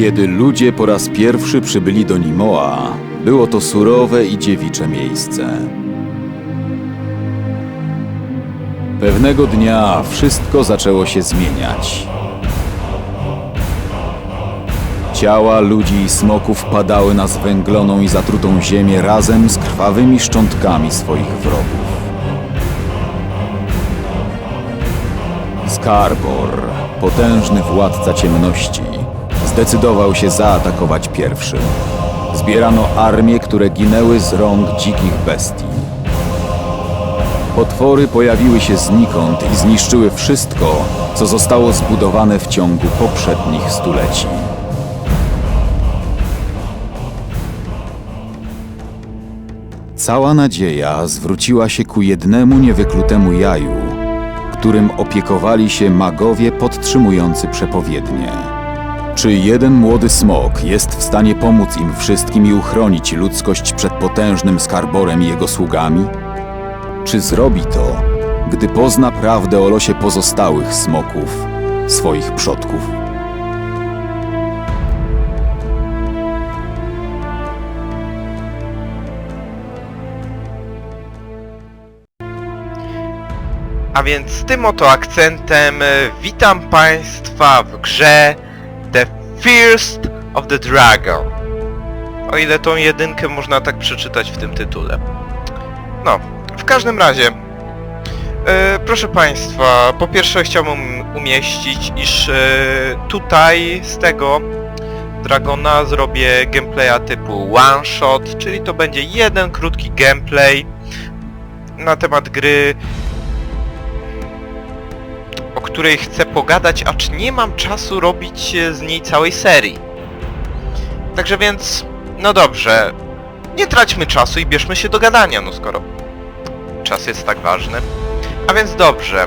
Kiedy ludzie po raz pierwszy przybyli do Nimoa, było to surowe i dziewicze miejsce. Pewnego dnia wszystko zaczęło się zmieniać. Ciała ludzi i smoków padały na zwęgloną i zatrutą ziemię razem z krwawymi szczątkami swoich wrogów. Skarbor, potężny władca ciemności, zdecydował się zaatakować pierwszym. Zbierano armie, które ginęły z rąk dzikich bestii. Potwory pojawiły się znikąd i zniszczyły wszystko, co zostało zbudowane w ciągu poprzednich stuleci. Cała nadzieja zwróciła się ku jednemu niewyklutemu jaju, którym opiekowali się magowie podtrzymujący przepowiednie. Czy jeden młody smok jest w stanie pomóc im wszystkim i uchronić ludzkość przed potężnym skarborem i jego sługami? Czy zrobi to, gdy pozna prawdę o losie pozostałych smoków, swoich przodków? A więc z tym oto akcentem e, witam Państwa w grze First of the Dragon. O ile tą jedynkę można tak przeczytać w tym tytule. No, w każdym razie, e, proszę Państwa, po pierwsze chciałbym umieścić, iż e, tutaj z tego Dragona zrobię gameplaya typu one shot, czyli to będzie jeden krótki gameplay na temat gry, o której chcę pogadać, acz nie mam czasu robić e, z niej całej serii. Także więc, no dobrze, nie traćmy czasu i bierzmy się do gadania, no skoro czas jest tak ważny. A więc dobrze,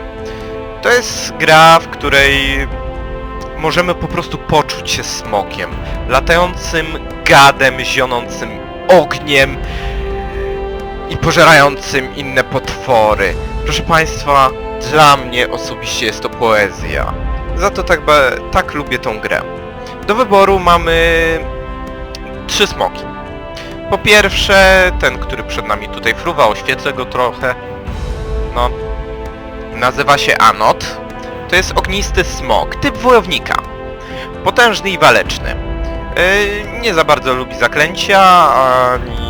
to jest gra, w której możemy po prostu poczuć się smokiem, latającym gadem, zionącym ogniem i pożerającym inne potwory. Proszę Państwa, dla mnie osobiście jest to poezja. Za to tak, tak lubię tą grę. Do wyboru mamy trzy smoki. Po pierwsze, ten, który przed nami tutaj fruwa, oświetlę go trochę. No, nazywa się Anot. To jest ognisty smok, typ wojownika. Potężny i waleczny. Yy, nie za bardzo lubi zaklęcia, ani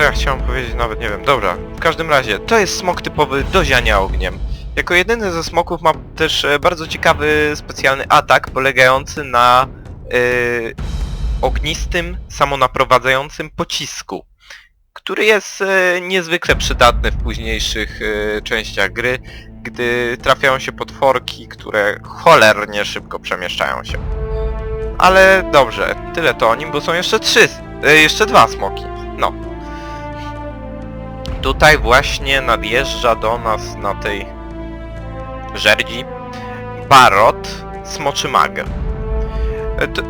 co ja chciałem powiedzieć, nawet nie wiem. Dobra, w każdym razie, to jest smok typowy do ziania ogniem. Jako jedyny ze smoków ma też e, bardzo ciekawy specjalny atak polegający na e, ognistym, samonaprowadzającym pocisku, który jest e, niezwykle przydatny w późniejszych e, częściach gry, gdy trafiają się potworki, które cholernie szybko przemieszczają się. Ale dobrze, tyle to o nim, bo są jeszcze trzy, jeszcze dwa smoki. No. Tutaj właśnie nadjeżdża do nas na tej żerdzi Barot Smoczy Mag. E,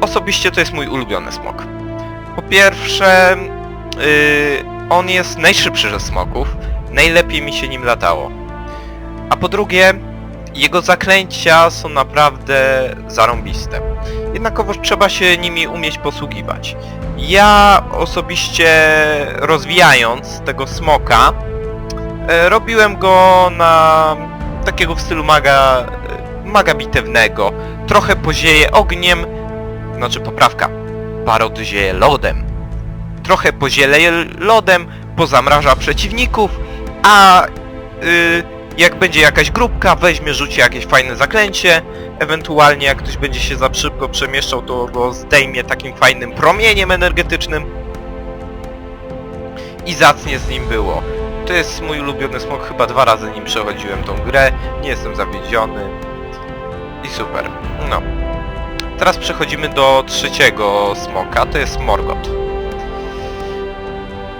Osobiście to jest mój ulubiony smok. Po pierwsze, yy, on jest najszybszy ze smoków, najlepiej mi się nim latało. A po drugie, jego zaklęcia są naprawdę zarąbiste. Jednakowoż trzeba się nimi umieć posługiwać. Ja osobiście rozwijając tego smoka, e, robiłem go na takiego w stylu maga, e, maga bitewnego. Trochę pozieje ogniem, znaczy poprawka, Barot zieje lodem. Trochę pozieleje lodem, pozamraża przeciwników, a y, jak będzie jakaś grupka, weźmie, rzuci jakieś fajne zaklęcie, ewentualnie jak ktoś będzie się za szybko przemieszczał, to go zdejmie takim fajnym promieniem energetycznym i zacnie z nim było. To jest mój ulubiony smok, chyba dwa razy nim przechodziłem tą grę, nie jestem zawiedziony i super. No. Teraz przechodzimy do trzeciego smoka, to jest Morgot.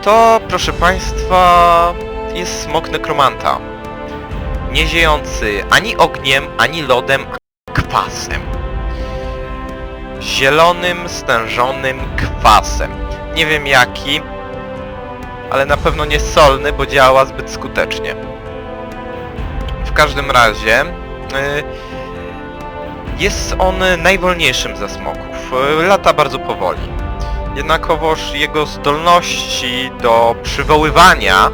To, proszę Państwa, jest smok nekromanta. Nie ziejący ani ogniem, ani lodem, kwasem. Zielonym, stężonym kwasem. Nie wiem jaki, ale na pewno nie solny, bo działa zbyt skutecznie. W każdym razie... y, Jest on najwolniejszym ze smoków. Y, Lata bardzo powoli. Jednakowoż jego zdolności do przywoływania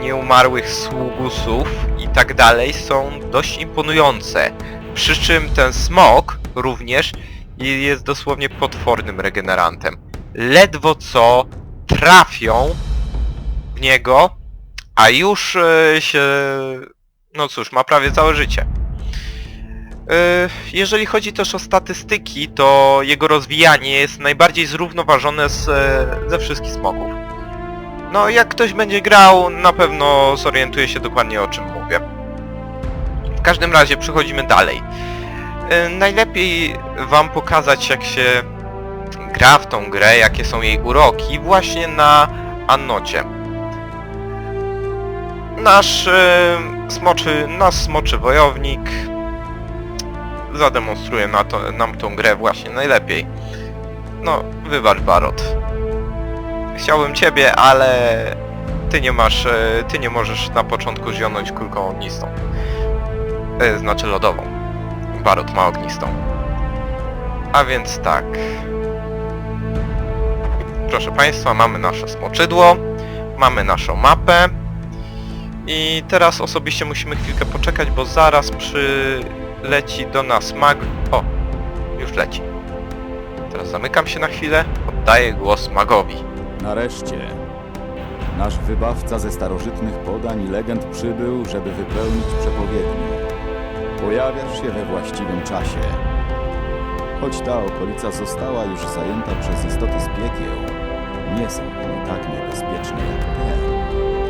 nieumarłych sługusów i tak dalej są dość imponujące. Przy czym ten smok również jest dosłownie potwornym regenerantem. Ledwo co trafią w niego, a już e, się... No cóż, ma prawie całe życie. E, Jeżeli chodzi też o statystyki, to jego rozwijanie jest najbardziej zrównoważone z, ze wszystkich smoków. No, jak ktoś będzie grał, na pewno zorientuje się dokładnie o czym mówię. W każdym razie przechodzimy dalej. E, Najlepiej wam pokazać jak się gra w tą grę, jakie są jej uroki właśnie na Annocie. Nasz e, smoczy, nasz smoczy wojownik zademonstruje na to, nam tą grę właśnie najlepiej. No, wybacz Barot. Chciałbym ciebie, ale ty nie masz, e, ty nie możesz na początku zionąć kulką ognistą. E, znaczy lodową. Barot ma ognistą. A więc tak. Proszę Państwa, mamy nasze smoczydło, mamy naszą mapę i teraz osobiście musimy chwilkę poczekać, bo zaraz przyleci do nas mag... O, już leci. Teraz zamykam się na chwilę, oddaję głos magowi. Nareszcie. Nasz wybawca ze starożytnych podań i legend przybył, żeby wypełnić przepowiednie. Pojawiasz się we właściwym czasie. Choć ta okolica została już zajęta przez istoty z piekieł, nie są one tak niebezpieczne jak te,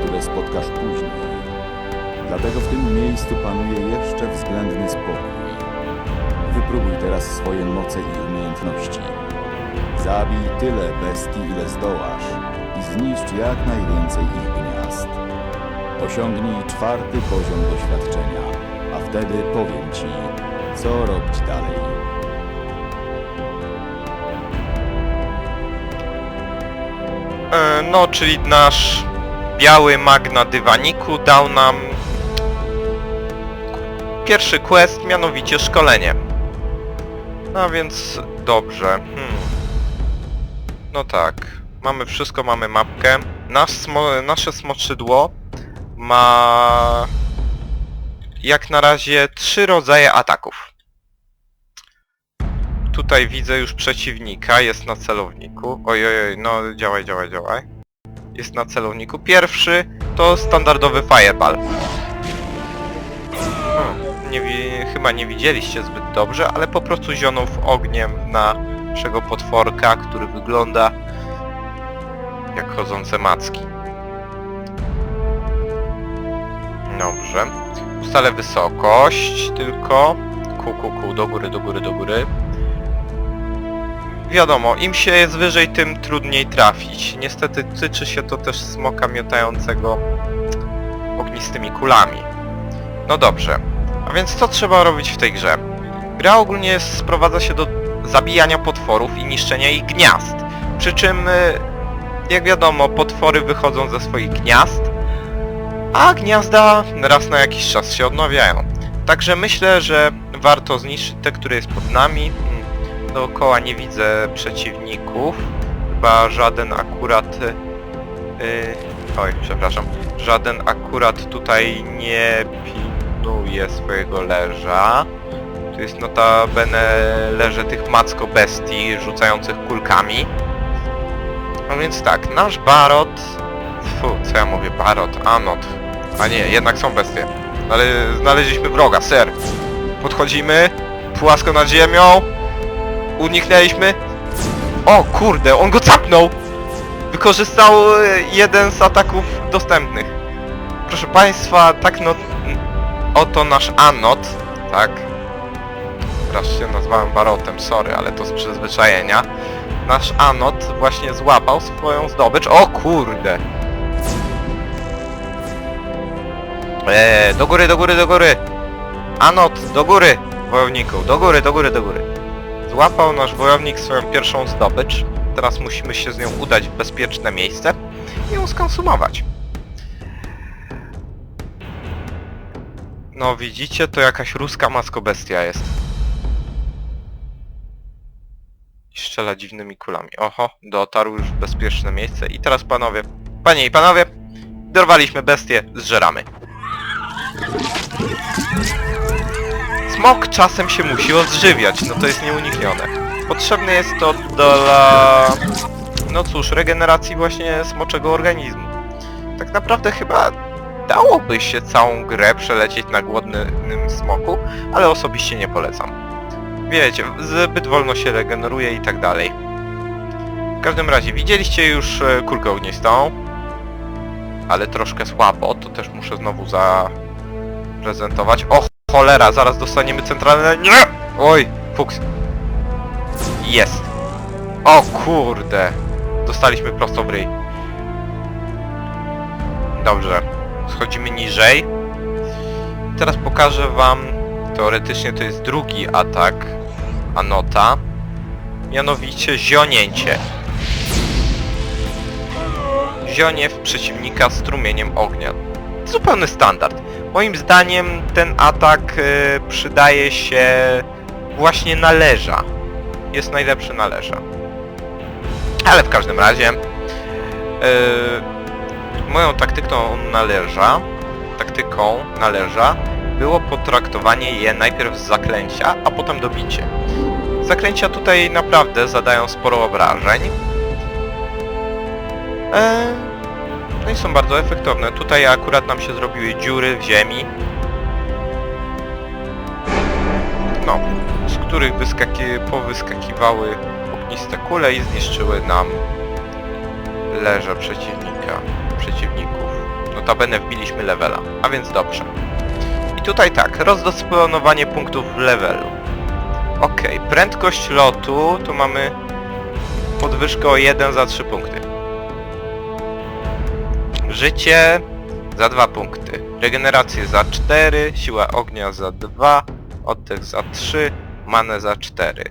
które spotkasz później. Dlatego w tym miejscu panuje jeszcze względny spokój. Wypróbuj teraz swoje moce i umiejętności. Zabij tyle bestii, ile zdołasz i zniszcz jak najwięcej ich gniazd. Osiągnij czwarty poziom doświadczenia, a wtedy powiem Ci, co robić dalej. E, No, czyli nasz biały mag na dywaniku dał nam pierwszy quest, mianowicie szkolenie. No więc dobrze. Hmm. No tak. Mamy wszystko, mamy mapkę. Nasz smo nasze smoczydło ma jak na razie trzy rodzaje ataków. Tutaj widzę już przeciwnika, jest na celowniku. Ojej, no działaj, działaj, działaj. Jest na celowniku. Pierwszy to standardowy fireball. Hmm, nie chyba nie widzieliście zbyt dobrze, ale po prostu zionął w ogniem na naszego potworka, który wygląda jak chodzące macki. Dobrze. Ustalę wysokość tylko. Ku, ku, ku, do góry, do góry, do góry. Wiadomo, im się jest wyżej, tym trudniej trafić. Niestety tyczy się to też smoka miotającego ognistymi kulami. No dobrze. A więc co trzeba robić w tej grze? Gra ogólnie sprowadza się do zabijania potworów i niszczenia ich gniazd. Przy czym, y, jak wiadomo, potwory wychodzą ze swoich gniazd, a gniazda raz na jakiś czas się odnawiają. Także myślę, że warto zniszczyć te, które jest pod nami. Hmm, Dookoła nie widzę przeciwników. Chyba żaden akurat... Yy, oj, przepraszam. Żaden akurat tutaj nie pilnuje swojego leża. Tu jest notabene leże tych macko bestii rzucających kulkami. No więc tak, nasz Barot... Fu, co ja mówię? Barot, Anot. A nie, jednak są bestie. Ale znaleźliśmy wroga, ser. Podchodzimy, płasko nad ziemią. Uniknęliśmy. O kurde, on go capnął! Wykorzystał e, jeden z ataków dostępnych. Proszę państwa, tak no... Oto nasz Anot, tak? Raz się nazwałem Barotem, sorry, ale to z przyzwyczajenia. Nasz Anot właśnie złapał swoją zdobycz. O kurde! Eee, do góry, do góry, do góry! Anot, do góry! Wojowniku, do góry, do góry, do góry. Złapał nasz wojownik swoją pierwszą zdobycz. Teraz musimy się z nią udać w bezpieczne miejsce i ją skonsumować. No widzicie, to jakaś ruska maskobestia jest. Strzela dziwnymi kulami. Oho, dotarł już w bezpieczne miejsce. I teraz panowie, panie i panowie, dorwaliśmy bestię, zżeramy. Smok czasem się musi odżywiać, no to jest nieuniknione. Potrzebne jest to dla... No cóż, regeneracji właśnie smoczego organizmu. Tak naprawdę chyba dałoby się całą grę przelecieć na głodnym smoku, ale osobiście nie polecam. Wiecie, zbyt wolno się regeneruje i tak dalej. W każdym razie, widzieliście już e, kulkę ognistą, ale troszkę słabo, to też muszę znowu zaprezentować. O cholera, zaraz dostaniemy centralne... Nie! Oj, fuks. Jest. O kurde. Dostaliśmy prosto w ryj. Dobrze. Schodzimy niżej. Teraz pokażę wam, teoretycznie to jest drugi atak Anota. Mianowicie zionięcie. Zionie w przeciwnika strumieniem ognia. Zupełny standard. Moim zdaniem ten atak y, przydaje się właśnie na leża. Jest najlepszy na leża. Ale w każdym razie y, moją taktyką należa, taktyką należa było potraktowanie je najpierw z zaklęcia, a potem dobicie. Zaklęcia tutaj naprawdę zadają sporo obrażeń. E, no i są bardzo efektowne. Tutaj akurat nam się zrobiły dziury w ziemi. No, z których wyskaki powyskakiwały ogniste kule i zniszczyły nam leże przeciwnika, przeciwników. Notabene wbiliśmy levela, a więc dobrze. I tutaj tak, rozdysponowanie punktów w levelu. Okej, prędkość lotu, tu mamy podwyżkę o 1 za 3 punkty. Życie za 2 punkty. Regenerację za 4, siła ognia za 2, oddech za 3, manę za 4.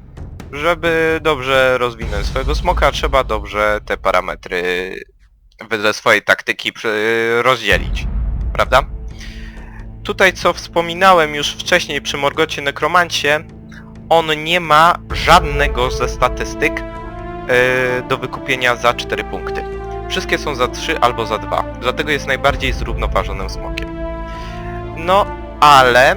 Żeby dobrze rozwinąć swojego smoka, trzeba dobrze te parametry wedle swojej taktyki rozdzielić. Prawda? Tutaj co wspominałem już wcześniej przy Morgocie Nekromancie, on nie ma żadnego ze statystyk yy, do wykupienia za 4 punkty. Wszystkie są za 3 albo za 2. Dlatego jest najbardziej zrównoważonym smokiem. No, ale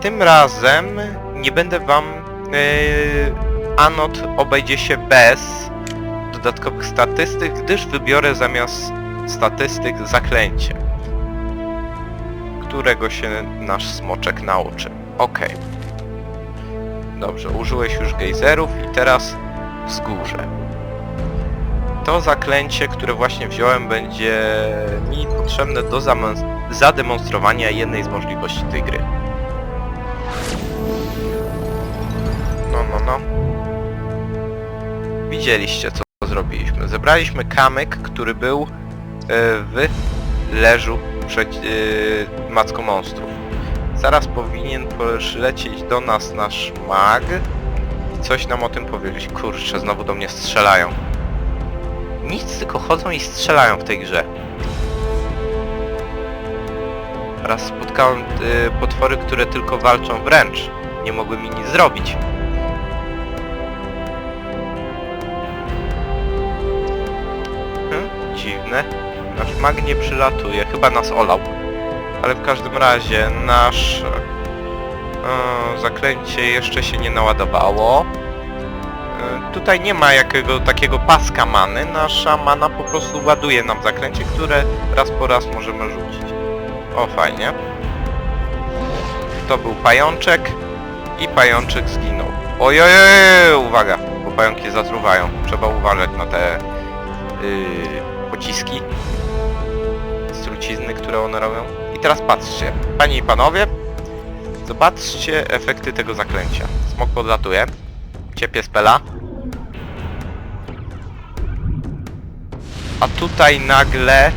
tym razem nie będę wam... Yy, Anot obejdzie się bez dodatkowych statystyk, gdyż wybiorę zamiast statystyk zaklęcie, którego się nasz smoczek nauczy. Okej. Dobrze, użyłeś już gejzerów i teraz wzgórze. To zaklęcie, które właśnie wziąłem, będzie mi potrzebne do zademonstrowania jednej z możliwości tej gry. No, no, no. Widzieliście, co zrobiliśmy. Zebraliśmy kamyk, który był e, w leżu przed e, macką monstrów. Zaraz powinien przylecieć do nas nasz mag i coś nam o tym powiedzieć. Kurczę, znowu do mnie strzelają. Nic, tylko chodzą i strzelają w tej grze. Raz spotkałem y, potwory, które tylko walczą wręcz. Nie mogły mi nic zrobić. Hm, dziwne. Nasz mag nie przylatuje. Chyba nas olał. Ale w każdym razie nasz e, zaklęcie jeszcze się nie naładowało. E, tutaj nie ma jakiego takiego paska many. Nasza mana po prostu ładuje nam zaklęcie, które raz po raz możemy rzucić. O, fajnie. To był pajączek i pajączek zginął. Ojej, uwaga, bo pająki zatruwają. Trzeba uważać na te yy, pociski z trucizny, które one robią. Teraz patrzcie, panie i panowie, zobaczcie efekty tego zaklęcia. Smok podlatuje, ciepie spela. A tutaj nagle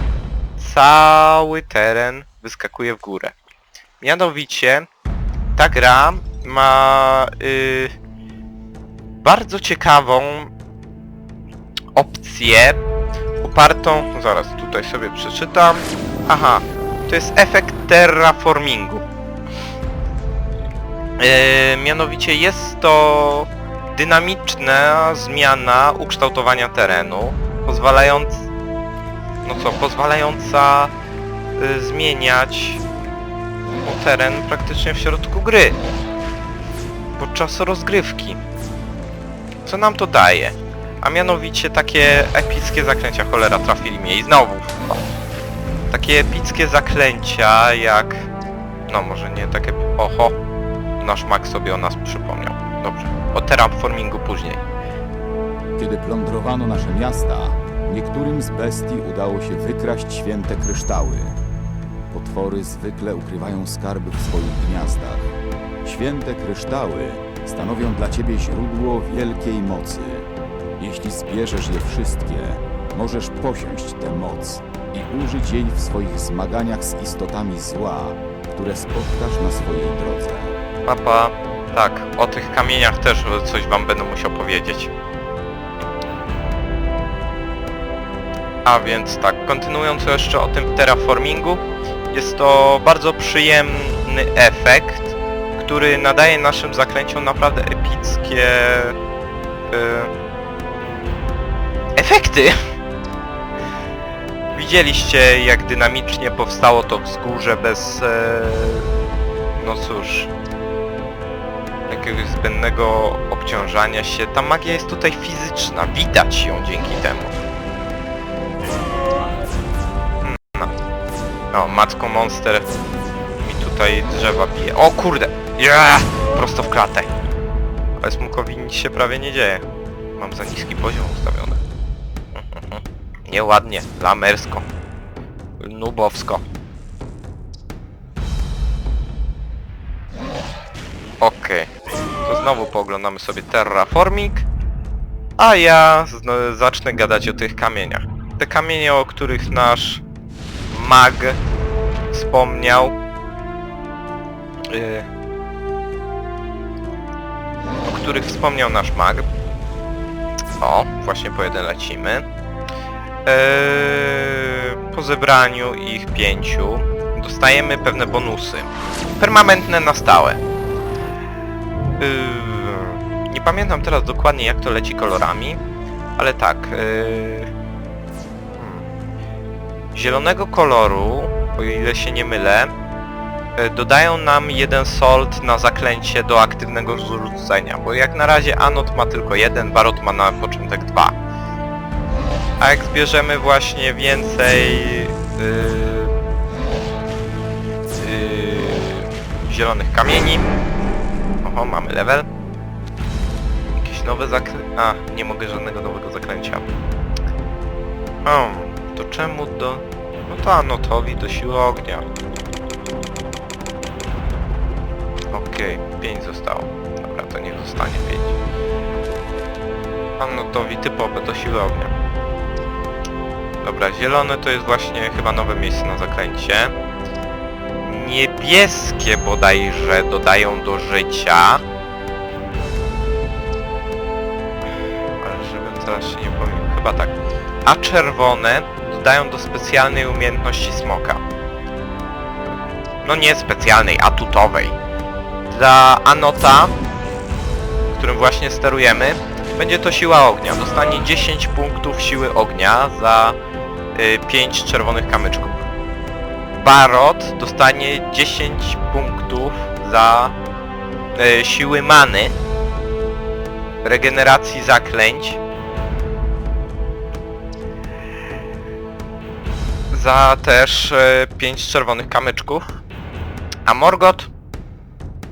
cały teren wyskakuje w górę. Mianowicie ta gra ma y, bardzo ciekawą opcję opartą, zaraz tutaj sobie przeczytam. Aha, to jest efekt terraformingu. E, mianowicie jest to dynamiczna zmiana ukształtowania terenu, pozwalając, no co, pozwalająca y, zmieniać no, teren praktycznie w środku gry. Podczas rozgrywki. Co nam to daje? A mianowicie takie epickie zaklęcia, cholera trafili mnie i znowu. Takie epickie zaklęcia jak... No może nie takie... Oho, nasz mag sobie o nas przypomniał. Dobrze. O terraformingu później. Kiedy plądrowano nasze miasta, niektórym z bestii udało się wykraść święte kryształy. Potwory zwykle ukrywają skarby w swoich gniazdach. Święte kryształy stanowią dla ciebie źródło wielkiej mocy. Jeśli zbierzesz je wszystkie, możesz posiąść tę moc i użyć jej w swoich zmaganiach z istotami zła, które spotkasz na swojej drodze. Papa, tak, o tych kamieniach też coś wam będę musiał powiedzieć. A więc tak, kontynuując jeszcze o tym terraformingu, jest to bardzo przyjemny efekt, który nadaje naszym zaklęciom naprawdę epickie y, efekty. Widzieliście jak dynamicznie powstało to wzgórze bez e, no cóż jakiegoś zbędnego obciążania się. Ta magia jest tutaj fizyczna, widać ją dzięki temu. Mm, No, no Matko Monster mi tutaj drzewa bije. O kurde! Ja! Prosto w klatę. Ale smukowi nic się prawie nie dzieje. Mam za niski poziom ustawiony. Nieładnie, lamersko. Nubowsko. Okej. To znowu pooglądamy sobie terraforming. A ja zacznę gadać o tych kamieniach. Te kamienie, o których nasz mag wspomniał. Yy, o których wspomniał nasz mag. O, właśnie po lecimy. Eee, po zebraniu ich pięciu dostajemy pewne bonusy. Permanentne na stałe. Yy, nie pamiętam teraz dokładnie jak to leci kolorami, ale tak. Hmm. Zielonego koloru, o ile się nie mylę, yy, dodają nam jeden sold na zaklęcie do aktywnego rzucenia, bo jak na razie Anot ma tylko jeden, Barot ma na początek dwa. A jak zbierzemy właśnie więcej yy, yy, zielonych kamieni, Oho, mamy level. Jakieś nowe zaklęcia... A, nie mogę żadnego nowego zaklęcia. Hmm, to czemu do... No to Anotowi do siły ognia. Okej, 5 zostało. Dobra, to niech zostanie 5. Anotowi typowe do siły ognia. Dobra, zielone to jest właśnie chyba nowe miejsce na zaklęcie niebieskie bodajże dodają do życia. Ale żebym teraz się nie pomylił, chyba tak. A czerwone dodają do specjalnej umiejętności smoka. No nie specjalnej, atutowej. Dla Anota, którym właśnie sterujemy, będzie to siła ognia. Dostanie 10 punktów siły ognia za 5 czerwonych kamyczków. Barot dostanie 10 punktów za e, siły many, regeneracji zaklęć, za też e, 5 czerwonych kamyczków, a Morgot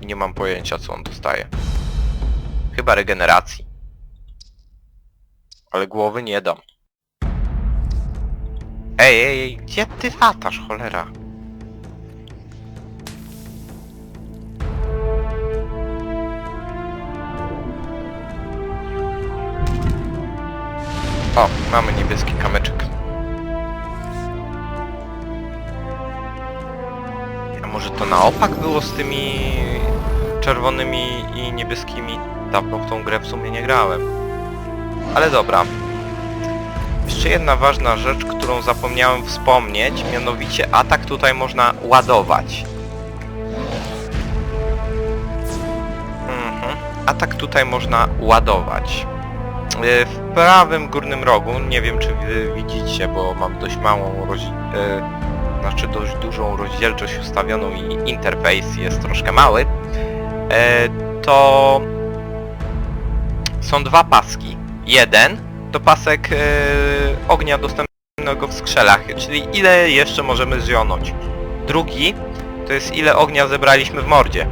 nie mam pojęcia co on dostaje. Chyba regeneracji. Ale głowy nie dam. Ej, ej, ej, gdzie ty latasz, cholera? O, mamy niebieski kamyczek. A może to na opak było z tymi czerwonymi i niebieskimi? Dawno w tą grę w sumie nie grałem. Ale dobra, jeszcze jedna ważna rzecz, którą zapomniałem wspomnieć, mianowicie atak tutaj można ładować. a tak tutaj można ładować. E, W prawym górnym rogu, nie wiem czy widzicie, bo mam dość małą e, znaczy dość dużą rozdzielczość ustawioną i interfejs jest troszkę mały, e, to są dwa paski. Jeden to pasek ognia dostępnego w skrzelach, czyli ile jeszcze możemy zionąć. Drugi to jest ile ognia zebraliśmy w mordzie.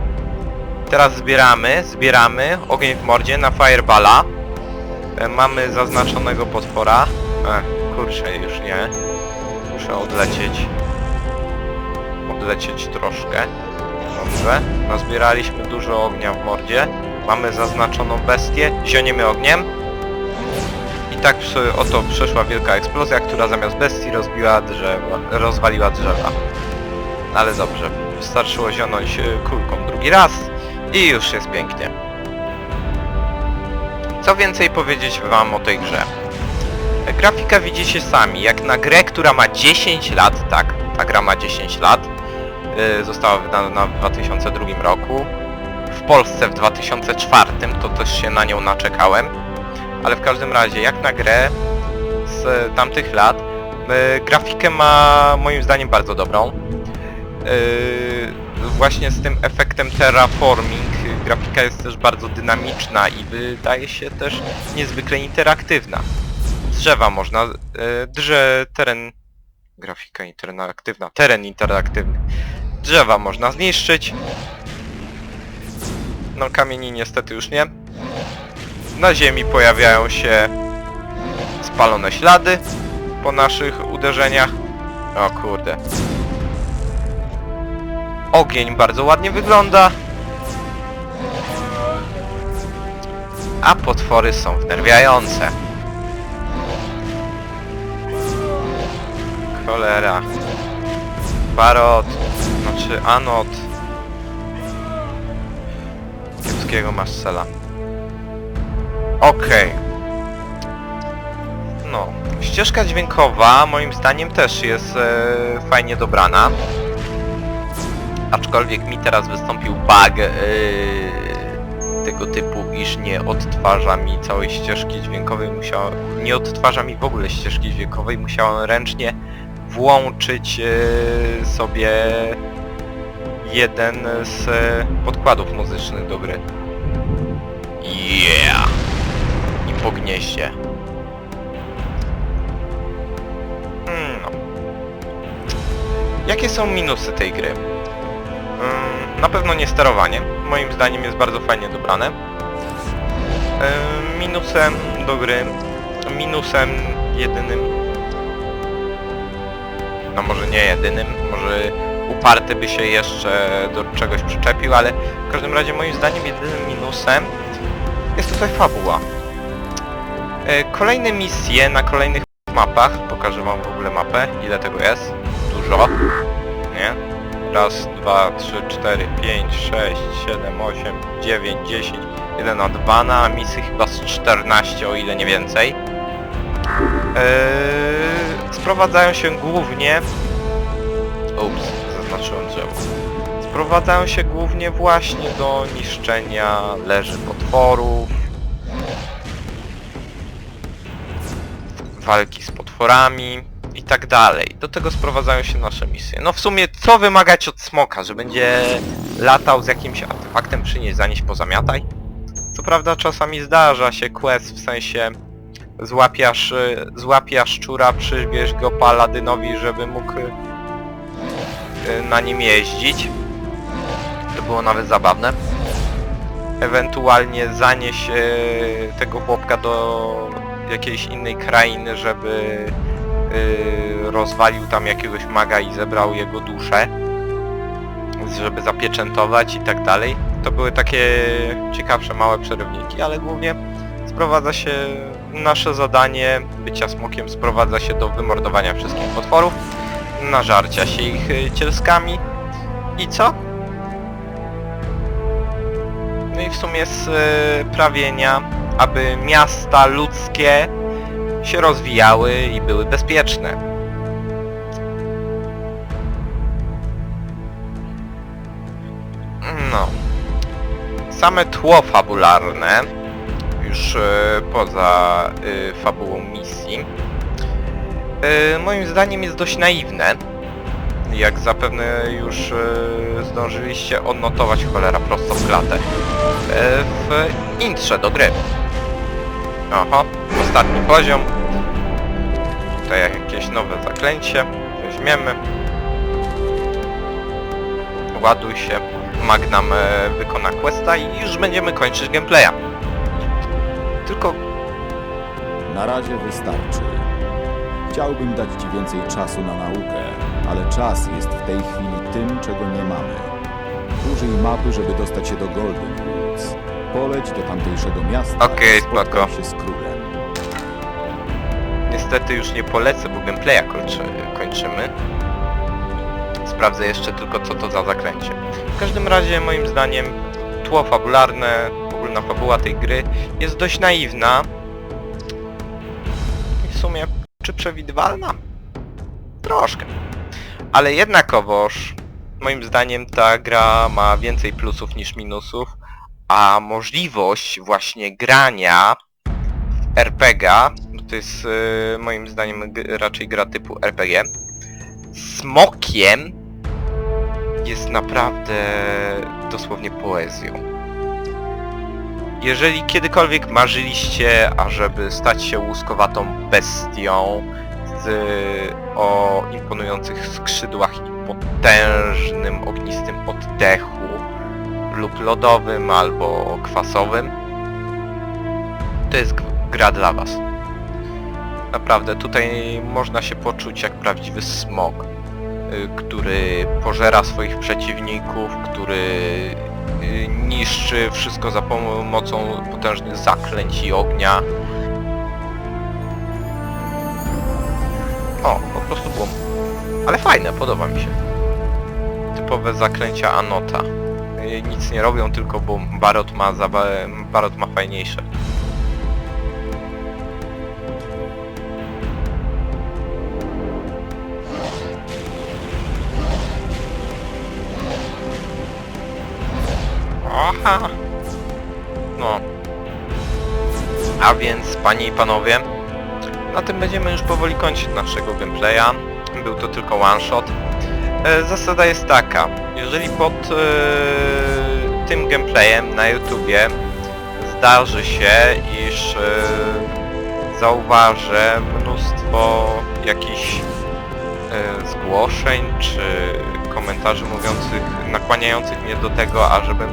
Teraz zbieramy, zbieramy ogień w mordzie na fireballa. E, mamy zaznaczonego potwora. E, kurczę, już nie. Muszę odlecieć. Odlecieć troszkę. Dobrze. Nazbieraliśmy dużo ognia w mordzie. Mamy zaznaczoną bestię. Zioniemy ogniem. Tak oto przeszła wielka eksplozja, która zamiast bestii rozbiła drzewa, rozwaliła drzewa. Ale dobrze. Wystarczyło zionąć e, kulką drugi raz i już jest pięknie. Co więcej powiedzieć wam o tej grze? Grafika widzicie sami, jak na grę, która ma 10 lat, tak, ta gra ma 10 lat, yy, została wydana w 2002 roku, w Polsce w 2004, to też się na nią naczekałem, ale w każdym razie, jak na grę z tamtych lat, yy, grafikę ma moim zdaniem bardzo dobrą. Yy, właśnie z tym efektem terraforming grafika jest też bardzo dynamiczna i wydaje się też niezwykle interaktywna. Drzewa można, yy, drze, teren, grafika interaktywna, teren interaktywny. Drzewa można zniszczyć. No kamieni niestety już nie. Na ziemi pojawiają się spalone ślady po naszych uderzeniach. O kurde. Ogień bardzo ładnie wygląda. A potwory są wnerwiające. Cholera. Barot. Znaczy Anot. Kiepskiego masz cela. Okej. No. Ścieżka dźwiękowa moim zdaniem też jest e, fajnie dobrana aczkolwiek mi teraz wystąpił bug yy, tego typu, iż nie odtwarza mi całej ścieżki dźwiękowej, musiał, nie odtwarza mi w ogóle ścieżki dźwiękowej, musiałem ręcznie włączyć yy, sobie jeden z podkładów muzycznych do gry. Yeah! Po gnieździe. Hmm, no. Jakie są minusy tej gry? Ym, Na pewno nie sterowanie. Moim zdaniem jest bardzo fajnie dobrane. Ym, Minusem do gry, minusem jedynym, no może nie jedynym, może uparty by się jeszcze do czegoś przyczepił, ale w każdym razie moim zdaniem jedynym minusem jest tutaj fabuła. E, Kolejne misje na kolejnych mapach, pokażę wam w ogóle mapę, ile tego jest, dużo, nie? Raz, dwa, trzy, cztery, pięć, sześć, siedem, osiem, dziewięć, dziesięć, jeden na dwa na misji chyba z 14, o ile nie więcej. Eee, sprowadzają się głównie... Ups, zaznaczyłem drzewo. Sprowadzają się głównie właśnie do niszczenia leży potworów, walki z potworami i tak dalej. Do tego sprowadzają się nasze misje. No w sumie co wymagać od smoka, że będzie latał z jakimś artefaktem przynieść, zanieść, pozamiataj? Co prawda czasami zdarza się quest w sensie złapiasz, y, złapiasz szczura, przybierz go paladynowi, żeby mógł y, na nim jeździć. To było nawet zabawne. Ewentualnie zanieś y, tego chłopka do jakiejś innej krainy, żeby y, rozwalił tam jakiegoś maga i zebrał jego duszę, żeby zapieczętować i tak dalej. To były takie ciekawsze małe przerywniki, ale głównie sprowadza się nasze zadanie bycia smokiem sprowadza się do wymordowania wszystkich potworów, nażarcia się ich y, cielskami i co? No i w sumie sprawienia, aby miasta ludzkie się rozwijały i były bezpieczne. No. same tło fabularne, już e, poza e, fabułą misji, e, moim zdaniem jest dość naiwne. Jak zapewne już zdążyliście odnotować cholera prosto w klatę. W intrze do gry. Oho, ostatni poziom. Tutaj jakieś nowe zaklęcie. Weźmiemy. Ładuj się. Magnam e, wykona questa i już będziemy kończyć gameplaya. Tylko Na razie wystarczy. Chciałbym dać Ci więcej czasu na naukę, ale czas jest w tej chwili tym, czego nie mamy. Użyj mapy, żeby dostać się do Golden Woods. Poleć do tamtejszego miasta Okej, spoko. się z królem. niestety już nie polecę, bo gameplaya kończy, kończymy. Sprawdzę jeszcze tylko co to za zakręcie. W każdym razie moim zdaniem tło fabularne, ogólna fabuła tej gry jest dość naiwna. I w sumie czy przewidywalna? Troszkę. Ale jednakowoż moim zdaniem ta gra ma więcej plusów niż minusów, a możliwość właśnie grania RPGa, to jest e, moim zdaniem raczej gra typu RPG, smokiem jest naprawdę dosłownie poezją. Jeżeli kiedykolwiek marzyliście, ażeby stać się łuskowatą bestią z, o imponujących skrzydłach i potężnym ognistym oddechu lub lodowym albo kwasowym, to jest gra dla was. Naprawdę, tutaj można się poczuć jak prawdziwy smog, y, który pożera swoich przeciwników, który y, niszczy wszystko za pomocą potężnych zaklęć i ognia. O, po prostu bum. Ale fajne, podoba mi się. Typowe zaklęcia Anota. Nic nie robią, tylko bum. Barot ma, zaba- Barot ma fajniejsze. Aha. No. A więc, panie i panowie, na tym będziemy już powoli kończyć naszego gameplaya. Był to tylko one shot. E, Zasada jest taka, jeżeli pod e, tym gameplayem na YouTubie zdarzy się, iż e, zauważę mnóstwo jakichś e, zgłoszeń czy komentarzy mówiących, nakłaniających mnie do tego, ażebym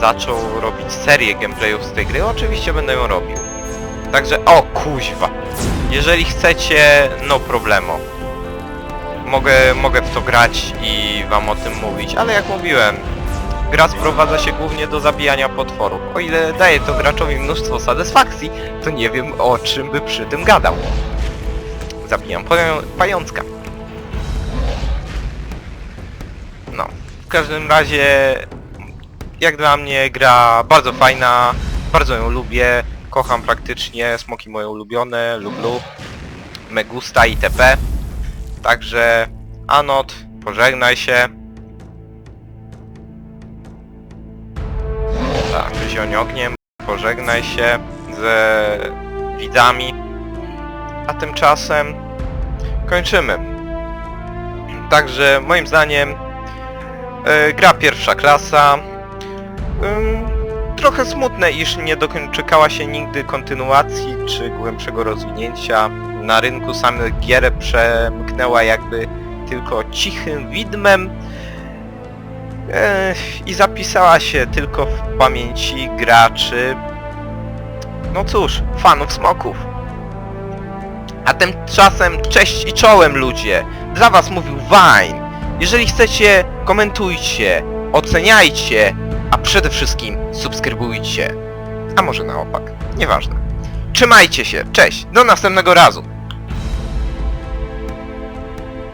zaczął robić serię gameplayów z tej gry, oczywiście będę ją robił. Także, o kuźwa, jeżeli chcecie, no problemo. Mogę, mogę w to grać i wam o tym mówić, ale jak mówiłem, gra sprowadza się głównie do zabijania potworów. O ile daje to graczowi mnóstwo satysfakcji, to nie wiem o czym by przy tym gadał. Zabijam pają- pającka. No, w każdym razie, jak dla mnie gra bardzo fajna, bardzo ją lubię, kocham praktycznie, smoki moje ulubione, lublu, Megusta itp. Także Anot, pożegnaj się. Tak, zioń ogniem, pożegnaj się ze widzami. A tymczasem kończymy. Także moim zdaniem e, gra pierwsza klasa. Ym, trochę smutne, iż nie doczekała się nigdy kontynuacji czy głębszego rozwinięcia. Na rynku samych gier przemknęła jakby tylko cichym widmem i zapisała się tylko w pamięci graczy, no cóż, fanów smoków. A tymczasem cześć i czołem ludzie! Dla was mówił Vine. Jeżeli chcecie, komentujcie, oceniajcie, a przede wszystkim subskrybujcie. A może na opak, nieważne. Trzymajcie się, cześć, do następnego razu!